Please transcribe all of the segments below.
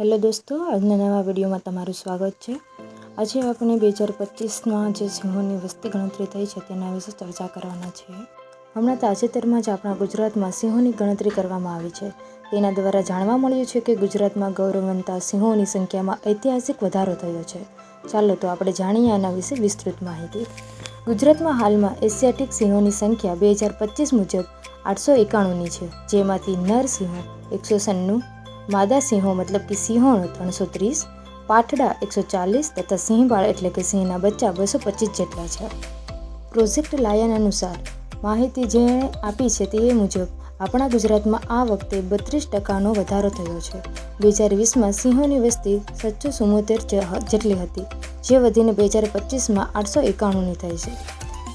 Hello દોસ્તો, આજના નવા વિડીયોમાં તમારું સ્વાગત છે. આજે આપણે બે હજાર પચીસમાં જે સિંહોની વસ્તી ગણતરી થઈ છે તેના વિશે ચર્ચા કરવાના છીએ હમણાં તાજેતરમાં જ આપણા ગુજરાતમાં સિંહોની ગણતરી કરવામાં આવી છે. તેના દ્વારા જાણવા મળ્યું છે કે ગુજરાતમાં ગૌરવવંતા સિંહોની સંખ્યામાં ઐતિહાસિક વધારો થયો છે. ચાલો તો આપણે જાણીએ આના વિશે વિસ્તૃત માહિતી. ગુજરાતમાં હાલમાં એશિયાટિક સિંહોની સંખ્યા બે હજાર પચીસ મુજબ આઠસો એકાણુંની છે, જેમાંથી નર સિંહો એકસો સન્નું માદા સિંહો મતલબ કે સિંહોણો ત્રણસો ત્રીસ પાઠડા એકસો ચાલીસ તથા સિંહબાળ એટલે કે સિંહના બચ્ચા બસો પચીસ જેટલા છે. પ્રોજેક્ટ લાયન અનુસાર માહિતી જેણે આપી છે તે મુજબ આપણા ગુજરાતમાં આ વખતે બત્રીસ ટકાનો વધારો થયો છે. બે હજાર વીસમાં સિંહોની વસ્તી સાતસો ચુમ્મોતેર જેટલી હતી, જે વધીને બે હજાર પચીસમાં આઠસો એકાણુંની થઈ છે.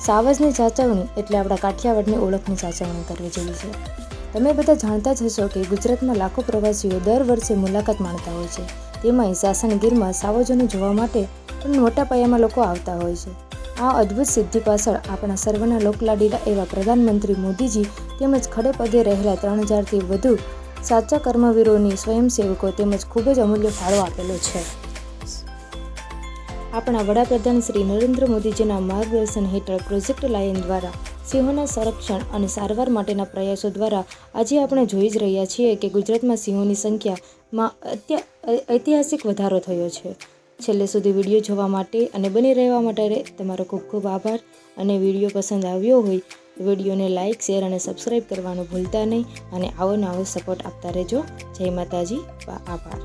સાવજની સાચવણી એટલે આપણા કાઠિયાવાડની ઓળખની સાચવણી કરવી જેવી છે. તમે બધા જાણતા જ હશો કે ગુજરાતમાં લાખો પ્રવાસીઓ દર વર્ષે મુલાકાત માણતા હોય છે. તેમાંય સાસણગીરમાં સાવજોને જોવા માટે પણ મોટા પાયામાં લોકો આવતા હોય છે. આ અદ્ભુત સિદ્ધિ પાછળ આપણા સર્વના લોકલાડીલા એવા પ્રધાનમંત્રી મોદીજી તેમજ ખડે પગે રહેલા ત્રણ હજારથી વધુ સાચા કર્મવીરોની સ્વયંસેવકો તેમજ ખૂબ જ અમૂલ્ય ફાળો આપેલો છે. આપણા વડાપ્રધાન શ્રી નરેન્દ્ર મોદીજીના માર્ગદર્શન હેઠળ પ્રોજેક્ટ લાયન દ્વારા સિંહોના સંરક્ષણ અને સારવાર માટેના પ્રયાસો દ્વારા આજે આપણે જોઈ જ રહ્યા છીએ કે ગુજરાતમાં સિંહોની સંખ્યામાં ઐતિહાસિક વધારો થયો છે. છેલ્લે સુધી વીડિયો જોવા માટે અને બની રહેવા માટે તમારો ખૂબ ખૂબ આભાર. અને વીડિયો પસંદ આવ્યો હોય વિડીયોને લાઇક શેર અને સબસ્ક્રાઈબ કરવાનું ભૂલતા નહીં. અને આવો નવો સપોર્ટ આપતા રહેજો. જય માતાજી. આભાર.